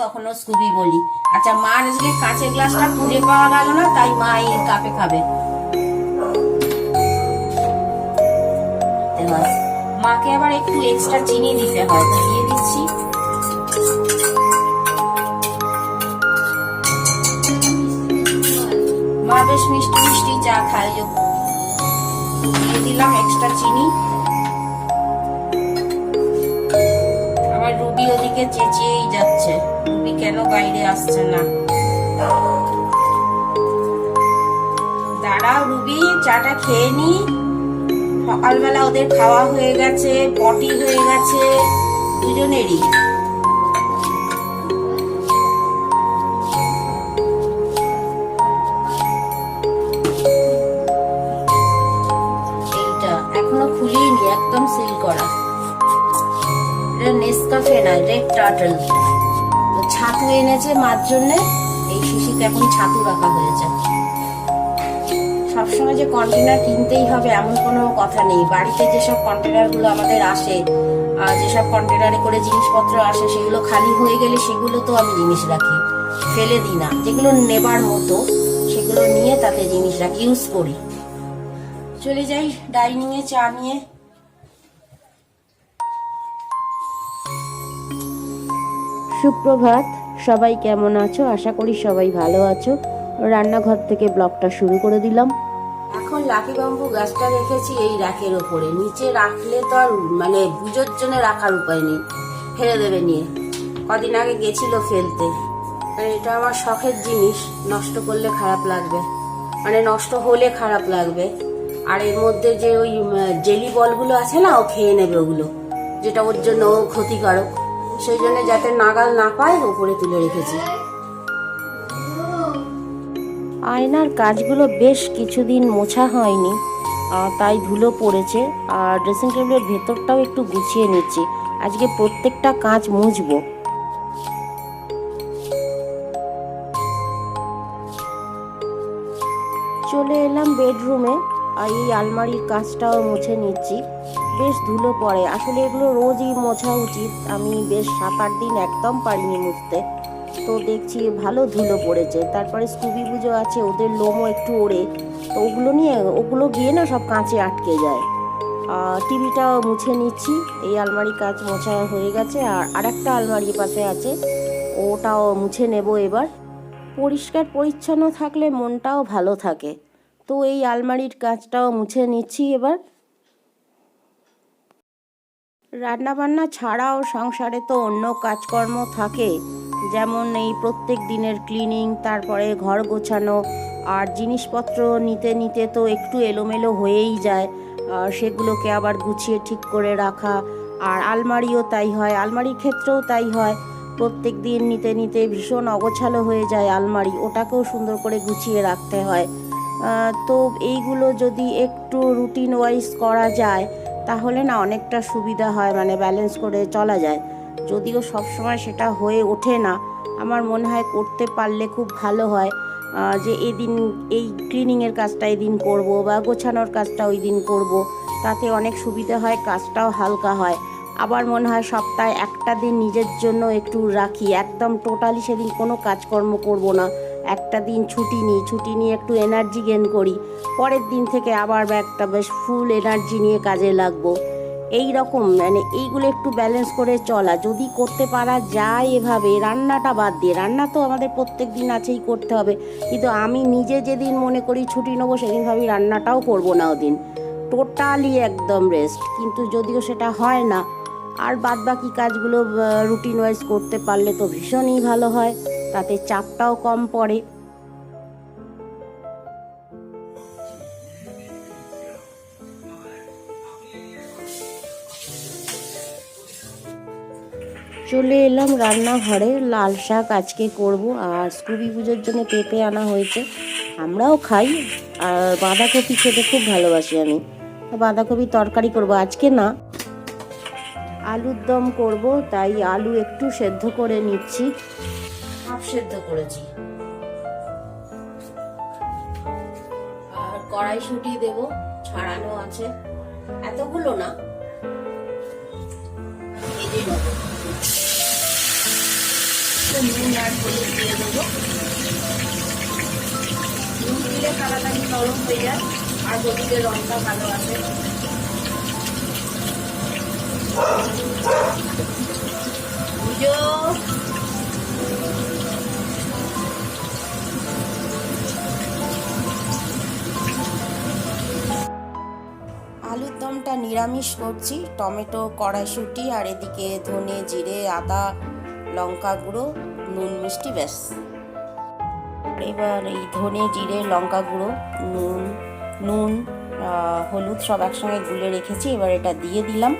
কখনো স্কুবি বলি। আচ্ছা মা আজকে কাঁচের গ্লাসটা খুঁজে পাওয়া গেল না, তাই মা এই কাপে খাবে। মাকে আবার একটু এক্সট্রা চিনি দিতে হয়, দিয়ে দিচ্ছি। মা বেশ মিষ্টি মিষ্টি চা খায় দিয়ে দিলাম এক্সট্রা চিনি। আমার রুবি ওদিকে চেঁচিয়েই যাচ্ছে। কেন বাইরে আসছে না? দাঁড়াও রুবি, চাটা খেয়ে নি। সকালবেলা ওদের খাওয়া হয়ে গেছে, পটি হয়ে গেছে, দুজনেরই। একদম সিল করা। এটা নেসকাফে না রেড টার্টল ছাতু এনেছে মার জন্য। এই শিশিতে এখন ছাতু রাখা হয়েছে। সবসময় যে কন্টেনার কিনতেই হবে এমন কোনো কথা নেই। বাড়িতে যেসব কন্টেনারগুলো আমাদের আসে যেসব কন্টেনারে করে জিনিসপত্র আসে, সেগুলো খালি হয়ে গেলে সেগুলো তো আমি জিনিস রাখি। ফেলে দিই না। যেগুলো নেবার মতো, সেগুলো নিয়ে তাতে জিনিস রাখি ইউজ করি। চলে যাই ডাইনিং এ চা নিয়ে। সুপ্রভাত, সবাই কেমন আছো? আশা করি সবাই ভালো আছো। রান্নাঘর থেকে ব্লগটা শুরু করে দিলাম। এখন লাকি বাম্বু গাছটা রেখেছি এই রাখের ওপরে। নিচে রাখলে তো আর মানে পুজোর জন্য রাখার উপায় নেই। ফেলে দেবে নিয়ে। কদিন আগে গেছিল ফেলতে। আর এটা আমার শখের জিনিস। নষ্ট করলে খারাপ লাগবে। মানে নষ্ট হলে খারাপ লাগবে। আর এর মধ্যে যে ওই জেলি বলগুলো আছে না, ও খেয়ে নেবে ওগুলো। যেটা ওর জন্য ক্ষতিকারক। সেই জন্য যাতে নাগাল না পায় উপরে তুলে রেখেছি। আয়নার কাজগুলো বেশ কিছুদিন মোছা হয়নি তাই ধুলো পড়েছে, আর ড্রেসিং টেবিলের ভেতরটাও একটু গুছিয়ে নিচ্ছি। আজকে প্রত্যেকটা কাজ মুছবো। চলে এলাম বেডরুমে, আর এই আলমারির কাজটাও মুছে নিচ্ছি। বেশ ধুলো পড়ে। আসলে এগুলো রোজই মোছা উচিত। আমি বেশ সাত আট দিন একদম পারিনি মুছতে। তো দেখছি ভালো ধুলো পড়েছে। তারপরে স্কুবি পুজো আছে, ওদের লোমও একটু ওড়ে। তো ওগুলো নিয়ে, ওগুলো গিয়ে না সব কাঁচে আটকে যায়। টিভিটাও মুছে নিচ্ছি। এই আলমারি কাজ মোছা হয়ে গেছে। আর আরেকটা আলমারি পাশে আছে। ওটাও মুছে নেব এবার। পরিষ্কার পরিচ্ছন্ন থাকলে মনটাও ভালো থাকে। তো এই আলমারির কাজটাও মুছে নিচ্ছি এবার। রান্নাবান্না ছাড়াও সংসারে তো অন্য কাজকর্ম থাকে। যেমন এই প্রত্যেক দিনের ক্লিনিং তারপরে ঘর গোছানো, আর জিনিসপত্র নিতে নিতে তো একটু এলোমেলো হয়েই যায়। সেগুলোকে আবার গুছিয়ে ঠিক করে রাখা। আর আলমারিও তাই হয়, আলমারির ক্ষেত্রেও তাই হয়। প্রত্যেক দিন নিতে নিতে ভীষণ অগোছালো হয়ে যায় আলমারি, ওটাকেও সুন্দর করে গুছিয়ে রাখতে হয়। তো এইগুলো যদি একটু রুটিন ওয়াইজ করা যায় তাহলে না অনেকটা সুবিধা হয় মানে ব্যালেন্স করে চলা যায়। যদিও সবসময় সেটা হয়ে ওঠে না। আমার মনে হয় করতে পারলে খুব ভালো হয় যে এদিন এই ক্লিনিংয়ের কাজটা এদিন করব বা গোছানোর কাজটা ওই দিন করব। তাতে অনেক সুবিধা হয়, কাজটাও হালকা হয়। আবার মনে হয় সপ্তাহে একটা দিন নিজের জন্য একটু রাখি। একদম টোটালি সেদিন কোনো কাজকর্ম করব না। একটা দিন ছুটি নিই, ছুটি নিয়ে একটু এনার্জি গেন করি। পরের দিন থেকে আবার একটা বেশ ফুল এনার্জি নিয়ে কাজে লাগবো। এই রকম মানে এইগুলো একটু ব্যালেন্স করে চলা। যদি করতে পারা যায় এভাবে, রান্নাটা বাদ দিয়ে। রান্না তো আমাদের প্রত্যেক দিন আছেই করতে হবে। কিন্তু আমি নিজে যেদিন মনে করি ছুটি নেব, সেদিন ভাবি রান্নাটাও করব না ওদিন। টোটালি একদম রেস্ট কিন্তু যদিও সেটা হয় না, আর বাদ বাকি কাজগুলো রুটিন ওয়াইজ করতে পারলে তো ভীষণই ভালো হয়। তাতে চাপটাও কম পড়ে। চলে এলাম রান্নাঘরে, লাল শাক আজকে করব আর স্কুবি পুজোর জন্য পেঁপে আনা হয়েছে। আমরাও খাই আর বাঁধাকপি খেতে খুব ভালোবাসি আমি। বাঁধাকপি তরকারি করব, আজকে না। আলুর দম করব, তাই আলু একটু সেদ্ধ করে নিচ্ছি। সেদ্ধ করেছি। আর কড়াইশুঁটি দেব, ছাড়ানো আছে। এতগুলো না। নুন আর হলুদ দিয়ে দিলে তাড়াতাড়ি নরম হয়ে যায়, আর হলুদের রঙটা ভালো আসে। পুজো নিরামিষ করছি, টমেটো, কড়াইশুঁটি আর এদিকে ধনে, জিরে, আদা, লঙ্কা গুঁড়ো, নুন, মিষ্টি, ব্যাস। এবার এই ধনে, জিরে, লঙ্কা গুঁড়ো, নুন নুন হলুদ সব একসঙ্গে গুলে রেখেছি, এবার এটা দিয়ে দিলাম।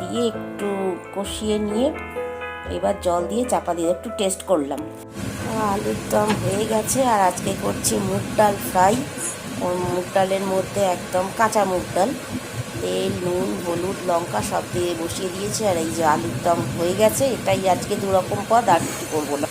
দিয়ে একটু কষিয়ে নিয়ে এবার জল দিয়ে চাপা দিয়ে একটু টেস্ট করলাম। আলুর দম হয়ে গেছে আর আজকে করছি মুগ ডাল ফ্রাই। ওর মুগ ডালের মধ্যে একদম কাঁচা মুগ ডাল, তেল, নুন, হলুদ, লঙ্কা সব দিয়ে বসিয়ে দিয়েছে, আর এই যে আলুর দম হয়ে গেছে, এটাই আজকে দুরকম পদ, আর কিছু করব না।